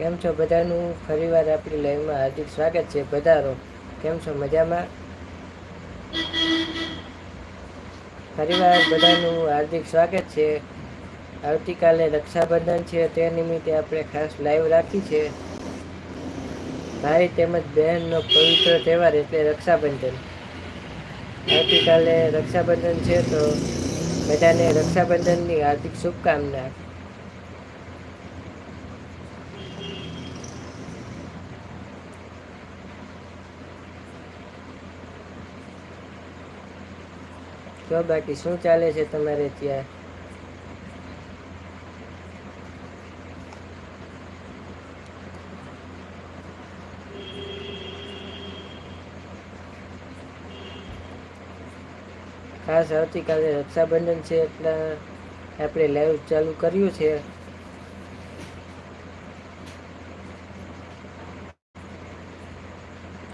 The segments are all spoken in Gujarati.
કેમ છો બધાનું? ફરીવાર આપણી લાઈવમાં હાર્દિક સ્વાગત છે બધારો કેમ છો? મજામાં? ફરીવાર બધાનું હાર્દિક સ્વાગત છે. આવતીકાલે રક્ષાબંધન છે, તે નિમિત્તે આપણે ખાસ લાઈવ રાખી છે. ભાઈ તેમજ બહેનનો પવિત્ર તહેવાર એટલે રક્ષાબંધન. આવતીકાલે રક્ષાબંધન છે તો બધાને રક્ષાબંધનની હાર્દિક શુભકામના. તો બાકી શું ચાલે છે તમારે ત્યાં? ખાસ આવતીકાલે રક્ષાબંધન છે એટલે આપણે લાઈવ ચાલુ કર્યું છે.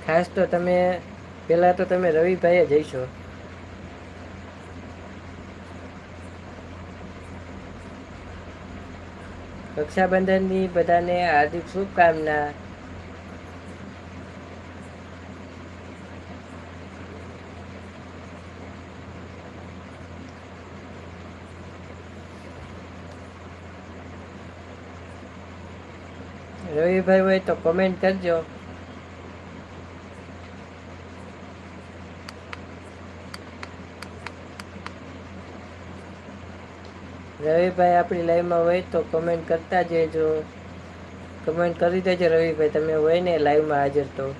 ખાસ તો તમે, પહેલાં તો તમે રવિભાઈએ જઈશો. રક્ષાબંધનની બધાને હાર્દિક શુભકામના. રવિભાઈ હોય તો કોમેન્ટ કરજો. રવિભાઈ આપણી લાઈવમાં હોય તો કમેન્ટ કરતા જજો. કમેન્ટ કરી દેજો રવિભાઈ, તમે હોય ને લાઈવમાં હાજર તો.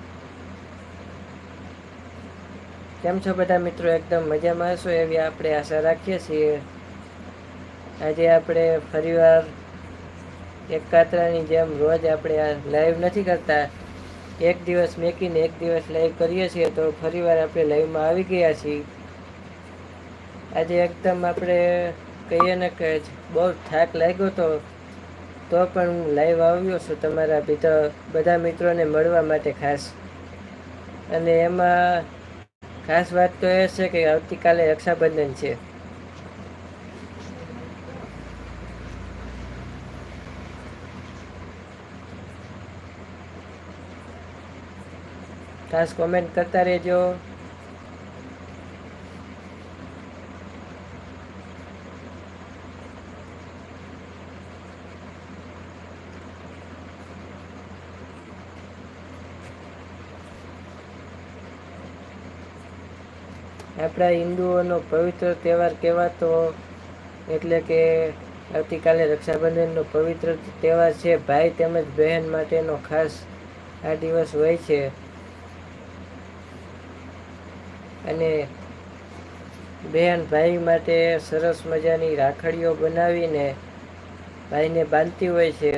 કેમ છો બધા મિત્રો? એકદમ મજામાં હશો? એવી આપણે આશા રાખીએ છીએ. આજે આપણે ફરીવાર એક કાતરાની જેમ રોજ આપણે આ લાઈવ નથી કરતા. એક દિવસ મેકીને એક દિવસ લાઈવ કરીએ છીએ તો ફરીવાર આપણે લાઈવમાં આવી ગયા છીએ. આજે એકદમ આપણે કહીએ ને કે બહુ થાક લાગ્યો તો તો પણ હું લાઈવ આવ્યો છું તમારા બીજા બધા મિત્રોને મળવા માટે ખાસ. અને એમાં ખાસ વાત તો એ છે કે આવતીકાલે રક્ષાબંધન છે. ખાસ કોમેન્ટ કરતા રહેજો. આપણા હિન્દુઓનો પવિત્ર તહેવાર કહેવાતો, એટલે કે આવતીકાલે રક્ષાબંધનનો પવિત્ર તહેવાર છે. ભાઈ તેમજ બહેન માટેનો ખાસ આ દિવસ હોય છે. અને બહેન ભાઈ માટે સરસ મજાની રાખડીઓ બનાવીને ભાઈને બાંધતી હોય છે.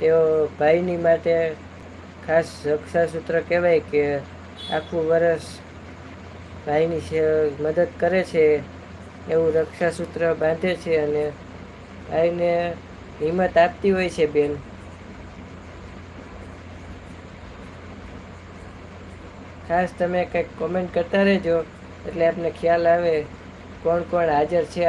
તેઓ ભાઈની માટે ખાસ રક્ષાસૂત્ર કહેવાય કે આખું વર્ષ ભાઈની મદદ કરે છે, એવું રક્ષાસૂત્ર બાંધે છે અને ભાઈને હિંમત આપતી હોય છે બેન. ખાસ તમે કંઈક કોમેન્ટ કરતા રહેજો, એટલે આપને ખ્યાલ આવે કોણ કોણ હાજર છે